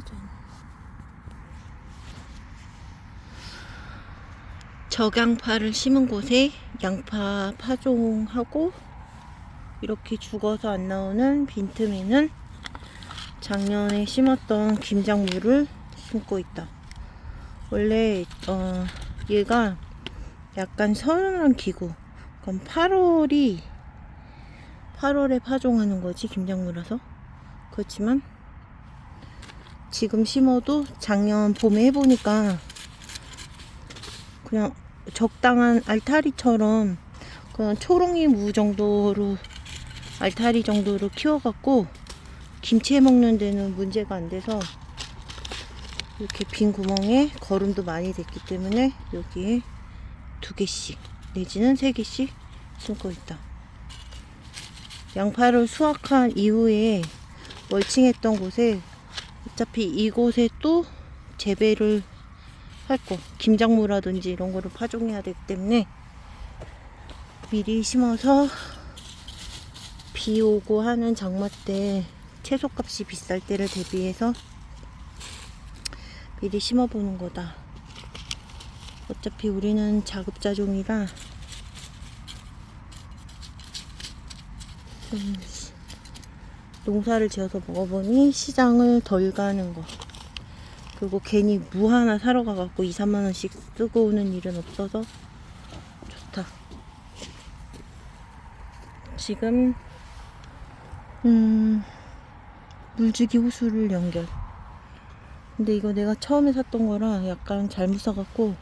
짜잔. 적양파를 심은 곳에 양파 파종하고 이렇게 죽어서 안 나오는 빈틈에는 작년에 심었던 김장무를 심고 있다. 원래 어 얘가 약간 서늘한 기구. 그럼 8월이 8월에 파종하는 거지 김장무라서. 그렇지만 지금 심어도 작년 봄에 해보니까 그냥 적당한 알타리처럼 그냥 초롱이 무 정도로 알타리 정도로 키워갖고 김치 해 먹는 데는 문제가 안 돼서 이렇게 빈 구멍에 거름도 많이 됐기 때문에 여기에 두 개씩 내지는 세 개씩 심고 있다. 양파를 수확한 이후에 멀칭했던 곳에 어차피 이곳에 또 재배를 할 거, 김작무라든지 이런 거를 파종해야 되기 때문에 미리 심어서 비 오고 하는 장마 때 채소값이 비쌀 때를 대비해서 미리 심어보는 거다. 어차피 우리는 자급자족이라 좀 시- 농사를 지어서 먹어보니 시장을 덜 가는 거. 그리고 괜히 무 하나 사러 가갖고 2, 3만 원씩 쓰고 오는 일은 없어서 좋다. 지금 음 물주기 호수를 연결. 근데 이거 내가 처음에 샀던 거라 약간 잘못 사갖고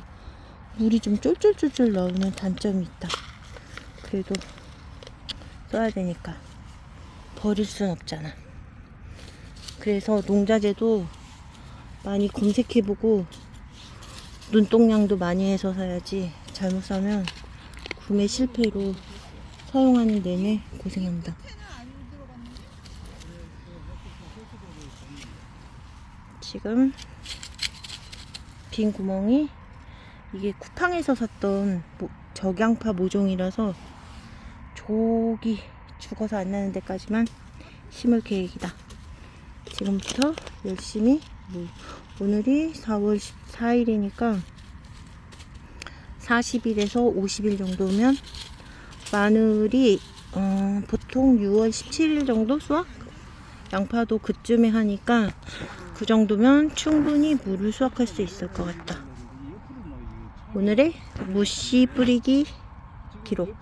물이 좀 쫄쫄쫄쫄 나오는 단점이 있다. 그래도 써야 되니까 버릴 순 없잖아. 그래서 농자재도 많이 검색해보고 눈동량도 많이 해서 사야지 잘못 사면 구매 실패로 사용하는 내내 고생한다. 지금 빈 구멍이 이게 쿠팡에서 샀던 모- 적양파 모종이라서 조기 죽어서 안 나는 데까지만 심을 계획이다. 지금부터 열심히 물. 오늘이 4월 14일이니까 40일에서 50일 정도면 마늘이 어, 보통 6월 17일 정도 수확? 양파도 그쯤에 하니까 그 정도면 충분히 물을 수확할 수 있을 것 같다. 오늘의 무씨 뿌리기 기록.